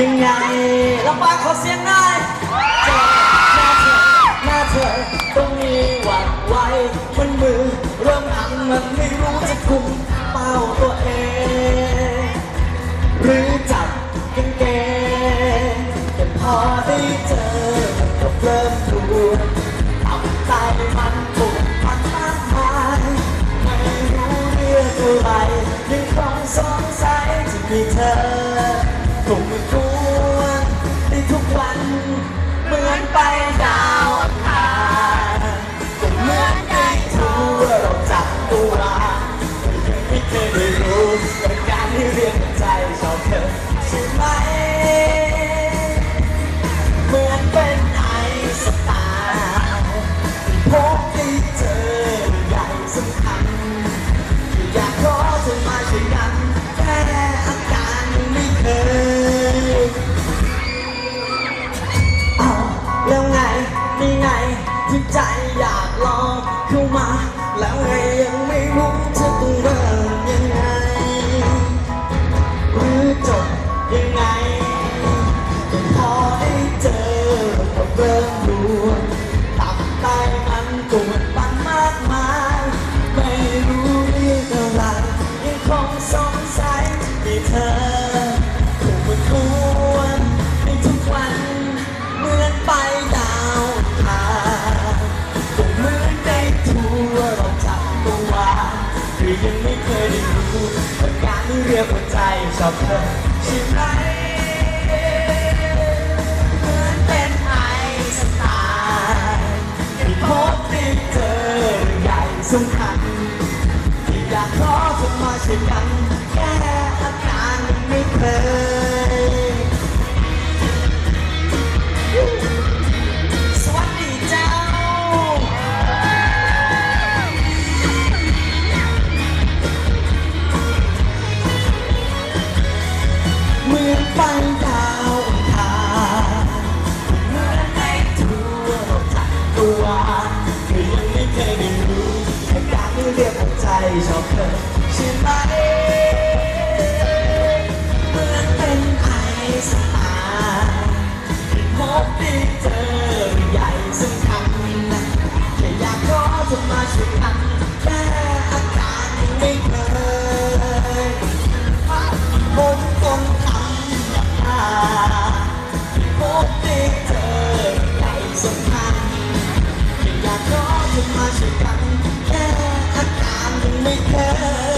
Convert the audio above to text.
ยังไงลำบากขอเสียงหน่อยเจ็บหน้าเธอหน้าเธอต้องมีหวั่นไหวมันมือเริ่มอันมันไม่รู้จะคุมเป้าตัวเอง หรือจับกางเกงแต่พอได้เจอมันก็เริ่มรู้ตับใจมันถูกพันมากมายไม่รู้เรื่องอะไรยังคงสงสัยที่มีเธอคงไม่ ชอบเธอใช่ไหม เหมือนเป็นไอสไตล์ที่พบได้เจอใหญ่สำคัญอยากขอเธอมาช่วยกันแค่อาการไม่เคยเอาแล้วไงนี่ไงที่ใจอยากลองเข้ามา แล้วไงยังไม่รู้เริ่ เคยได้รู้ว่าการเรียกหัวใจชอบเธอใช่ไหม ธอได้รู้อาการที่เรียกหัวใจชอบเธอใช่ไหมเมื่อเป็นใครสัมายที่พบที่เจอใหญ่สำคัญนแค่อยากขอเธอมาช่วยอัน yeah.